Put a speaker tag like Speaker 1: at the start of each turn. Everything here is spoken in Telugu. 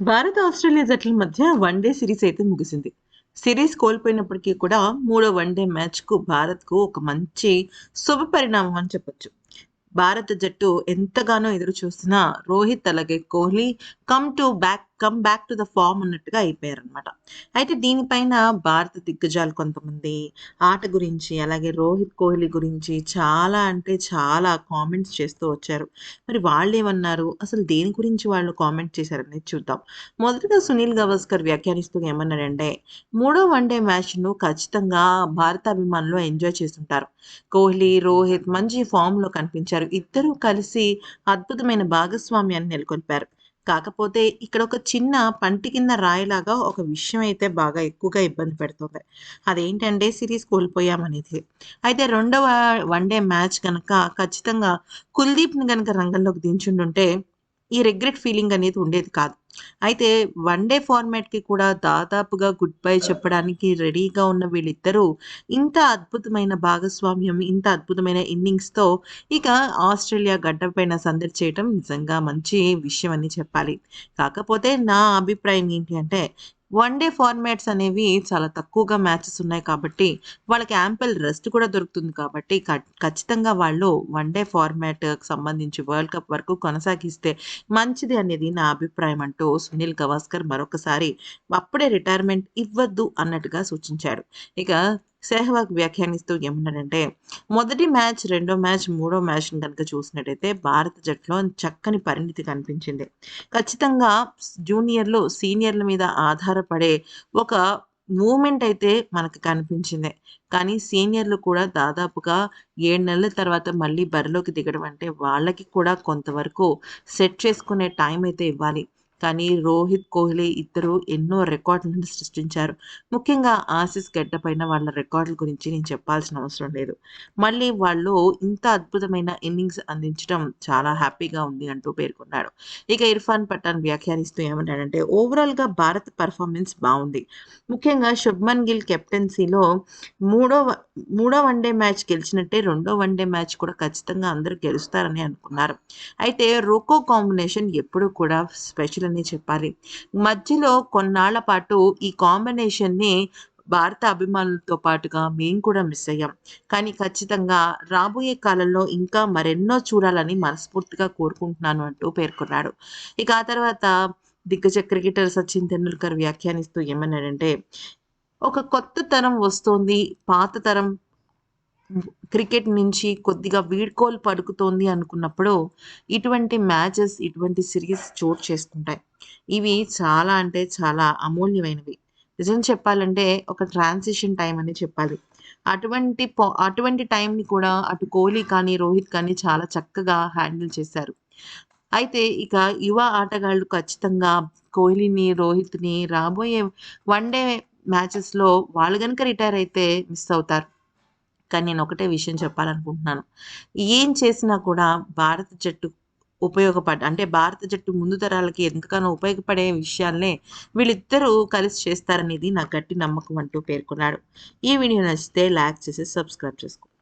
Speaker 1: భారత్ ఆస్ట్రేలియా జట్ల మధ్య వన్డే సిరీస్ అయితే ముగిసింది. సిరీస్ కోల్పోయినప్పటికీ కూడా మూడో వన్డే మ్యాచ్కు భారత్కు ఒక మంచి శుభ పరిణామం అని చెప్పొచ్చు. భారత జట్టు ఎంతగానో ఎదురు చూస్తున్న రోహిత్ అలాగే Kohli come to back come back to the form అన్నట్టుగా అయిపోయారనమాట అయితే దీనిపైన భారత దిగ్గజాలు కొంతమంది ఆట గురించి అలాగే రోహిత్ కోహ్లీ గురించి చాలా అంటే చాలా కామెంట్స్ చేస్తూ వచ్చారు. మరి వాళ్ళు ఏమన్నారు అసలు దేని గురించి వాళ్ళు కామెంట్ చేశారనేది చూద్దాం. మొదటగా సునీల్ గవాస్కర్ వ్యాఖ్యానిస్తూ ఏమన్నాడంటే మూడో వన్డే మ్యాచ్ను ఖచ్చితంగా భారత అభిమానులు ఎంజాయ్ చేస్తుంటారు. కోహ్లీ రోహిత్ మంచి ఫామ్లో కనిపించారు. ఇద్దరూ కలిసి అద్భుతమైన భాగస్వామ్యాన్ని నెలకొల్పారు. కాకపోతే ఇక్కడ ఒక చిన్న పంటి కింద రాయిలాగా ఒక విషయం అయితే బాగా ఎక్కువగా ఇబ్బంది పెడుతుంది. అదేంటంటే సిరీస్ కోల్పోయామనేది. అయితే రెండవ వన్డే మ్యాచ్ కనుక ఖచ్చితంగా కుల్దీప్ని కనుక రంగంలోకి దించుండుంటే ఈ రిగ్రెట్ ఫీలింగ్ అనేది ఉండేది కాదు. అయితే వన్ డే ఫార్మాట్కి కూడా దాదాపుగా గుడ్ బై చెప్పడానికి రెడీగా ఉన్న వీళ్ళిద్దరూ ఇంత అద్భుతమైన భాగస్వామ్యం ఇంత అద్భుతమైన ఇన్నింగ్స్తో ఇక ఆస్ట్రేలియా గడ్డపైన సందడి చేయటం నిజంగా మంచి విషయం అని చెప్పాలి. కాకపోతే నా అభిప్రాయం ఏంటి అంటే వన్ డే ఫార్మాట్స్ అనేవి చాలా తక్కువగా మ్యాచెస్ ఉన్నాయి కాబట్టి వాళ్ళకి యాంపిల్ రెస్ట్ కూడా దొరుకుతుంది కాబట్టి ఖచ్చితంగా వాళ్ళు వన్ డే ఫార్మాట్కి సంబంధించి వరల్డ్ కప్ వరకు కొనసాగిస్తే మంచిది అనేది నా అభిప్రాయం అంటూ సునీల్ గవాస్కర్ మరొకసారి అప్పుడే రిటైర్మెంట్ ఇవ్వద్దు అన్నట్టుగా సూచించాడు. ఇక సెహ్వాగ్ వ్యాఖ్యానిస్తూ ఏమన్నాడంటే మొదటి మ్యాచ్ రెండో మ్యాచ్ మూడో మ్యాచ్ని కనుక చూసినట్టయితే భారత జట్లో చక్కని పరిణితి కనిపించింది. ఖచ్చితంగా జూనియర్లు సీనియర్ల మీద ఆధారపడే ఒక మూమెంట్ అయితే మనకు కనిపించింది. కానీ సీనియర్లు కూడా దాదాపుగా ఏడు నెలల తర్వాత మళ్ళీ బరిలోకి దిగడం అంటే వాళ్ళకి కూడా కొంతవరకు సెట్ చేసుకునే టైం అయితే ఇవ్వాలి. కానీ రోహిత్ కోహ్లీ ఇద్దరు ఎన్నో రికార్డులను సృష్టించారు. ముఖ్యంగా ఆసిస్ గడ్డపైన వాళ్ళ రికార్డుల గురించి నేను చెప్పాల్సిన అవసరం లేదు. మళ్ళీ వాళ్ళు ఇంత అద్భుతమైన ఇన్నింగ్స్ అందించడం చాలా హ్యాపీగా ఉంది అంటూ పేర్కొన్నాడు. ఇక ఇర్ఫాన్ పఠాన్ వ్యాఖ్యానిస్తూ ఏమంటాడంటే ఓవరాల్గా భారత్ పర్ఫార్మెన్స్ బాగుంది. ముఖ్యంగా శుభ్మన్ గిల్ కెప్టెన్సీలో మూడో మూడో వన్డే మ్యాచ్ గెలిచినట్టే రెండో వన్డే మ్యాచ్ కూడా ఖచ్చితంగా అందరూ గెలుస్తారని అనుకున్నారు. అయితే రోకో కాంబినేషన్ ఎప్పుడూ కూడా స్పెషల్ అని చెప్పాలి. మధ్యలో కొన్నాళ్ళ పాటు ఈ కాంబినేషన్ని భారత అభిమానులతో పాటుగా మేము కూడా మిస్ అయ్యాం. కానీ ఖచ్చితంగా రాబోయే కాలంలో ఇంకా మరెన్నో చూడాలని మనస్ఫూర్తిగా కోరుకుంటున్నాను అంటూ పేర్కొన్నాడు. ఇక ఆ తర్వాత దిగ్గజ క్రికెటర్ సచిన్ తెండూల్కర్ వ్యాఖ్యానిస్తూ ఏమన్నాడంటే ఒక కొత్త తరం వస్తోంది పాత తరం క్రికెట్ నుంచి కొద్దిగా వీడ్కోలు పడుకుతోంది అనుకున్నప్పుడు ఇటువంటి మ్యాచెస్ ఇటువంటి సిరీస్ చోటు చేసుకుంటాయి. ఇవి చాలా అంటే చాలా అమూల్యమైనవి. నిజం చెప్పాలంటే ఒక ట్రాన్సిషన్ టైం అని చెప్పాలి. అటువంటి అటువంటి టైంని కూడా అటు కోహ్లీ కానీ రోహిత్ కానీ చాలా చక్కగా హ్యాండిల్ చేశారు. అయితే ఇక యువ ఆటగాళ్ళు ఖచ్చితంగా కోహ్లీని రోహిత్ని రాబోయే వన్ డే మ్యాచెస్లో వాళ్ళు కనుక రిటైర్ అయితే మిస్ అవుతారు. కానీ నేను ఒకటే విషయం చెప్పాలనుకుంటున్నాను. ఏం చేసినా కూడా భారత జట్టు ఉపయోగపడ అంటే భారత జట్టు ముందు తరాలకి ఎంతగానో ఉపయోగపడే విషయాలనే వీళ్ళిద్దరూ కలిసి చేస్తారనేది నా గట్టి నమ్మకం అంటూ పేర్కొన్నాడు. ఈ వీడియో నచ్చితే లైక్ చేసి సబ్స్క్రైబ్ చేసుకోండి